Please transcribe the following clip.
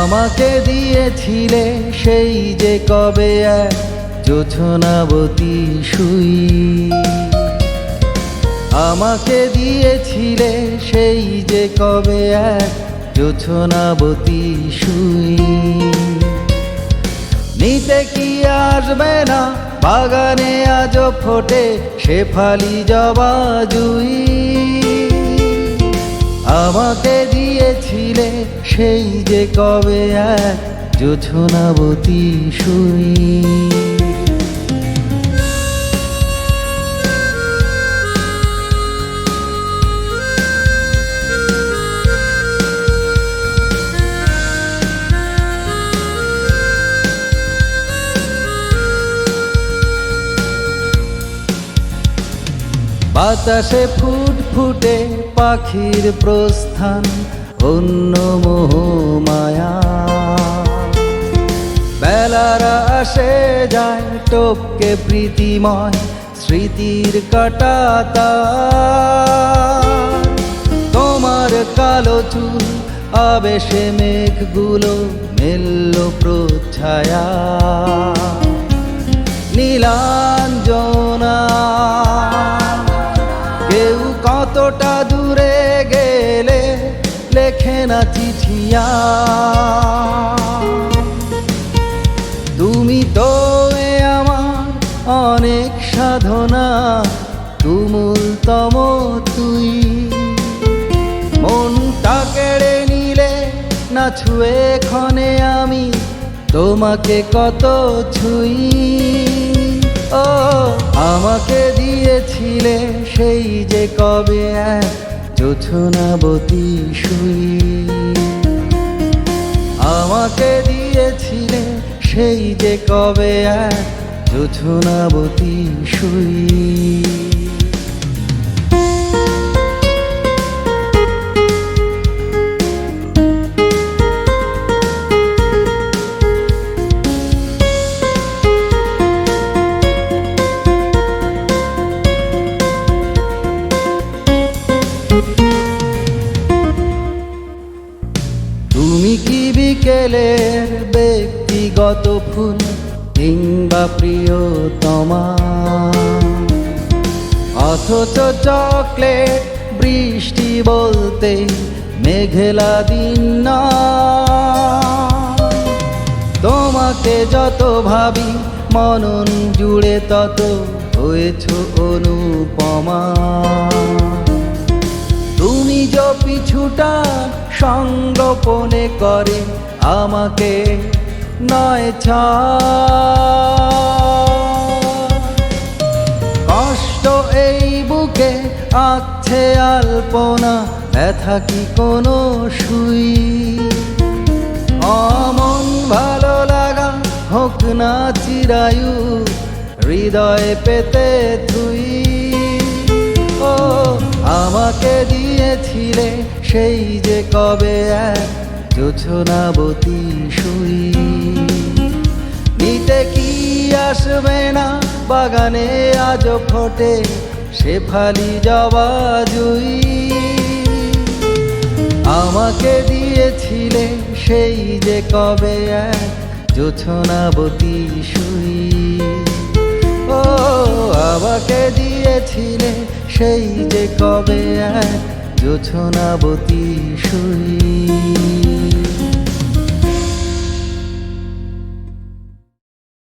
আমাকে দিয়েছিলে সেই যে কবে এক জোছনাবতী সুই। আমাকে দিয়েছিলে সেই যে কবে এক জোছনাবতী সুই। নিতে কি আসবে না, বাগানে আজ ফোটে শেফালি জবা জুই। আমাকে দিয়েছিলে সেই যে কবে এক জোছনাবতী সুই বাতাসে ফুট ফুটে পাখির প্রস্থান অন্য মোহ মায়া বেলারা আসে যায় টপকে প্রীতিময়, স্মৃতির কাটাতা। তোমার কালো চুল, আবেশে মেঘগুলো মেল্ল প্রচ্ছায়া। নীলাঞ্জনা, কেউ কতটা দূরে না চিঠিয়া। তুমি তো আমার অনেক সাধনা তুমুল তুমুলতম তুই। মনটা কেড়ে নিলে না ছুঁয়ে ক্ষণে আমি তোমাকে কত ছুই। ও, আমাকে দিয়েছিলে সেই যে কবে এক জোছনাবতী শুই আমাকে দিয়েছিলে সেই যে কবে এক জোছনাবতী সুই। তুমি কি বিকেলের ব্যক্তিগত ফুল কিংবা প্রিয়তমা? অথচ চকলেট বৃষ্টি বলতে মেঘেলা দিন না তোমাকে যত ভাবি, মনন জুড়ে তত হয়েছ অনুপমা। তুমি যে পিছুটা সঙ্গোপনে করে আমাকে নয় ছাড়। কষ্ট এই বুকে আচ্ছে আলপনা, ব্যথা কি কোনো সুই অমন ভালো লাগা হোক না চিরায়ু, হৃদয়ে পেতে তুই ও, আমাকে দিয়েছিলে সেই যে কবে এক জোছনাবতী সুই। নিতে কি আসবে না বাগানে আজ ফোটে শেফালি জবা জুই। আমাকে দিয়েছিলে সেই যে কবে এক জোছনাবতী সুই। ও, আমাকে দিয়েছিলে সেই যে কবে এক জোছনাবতী সুই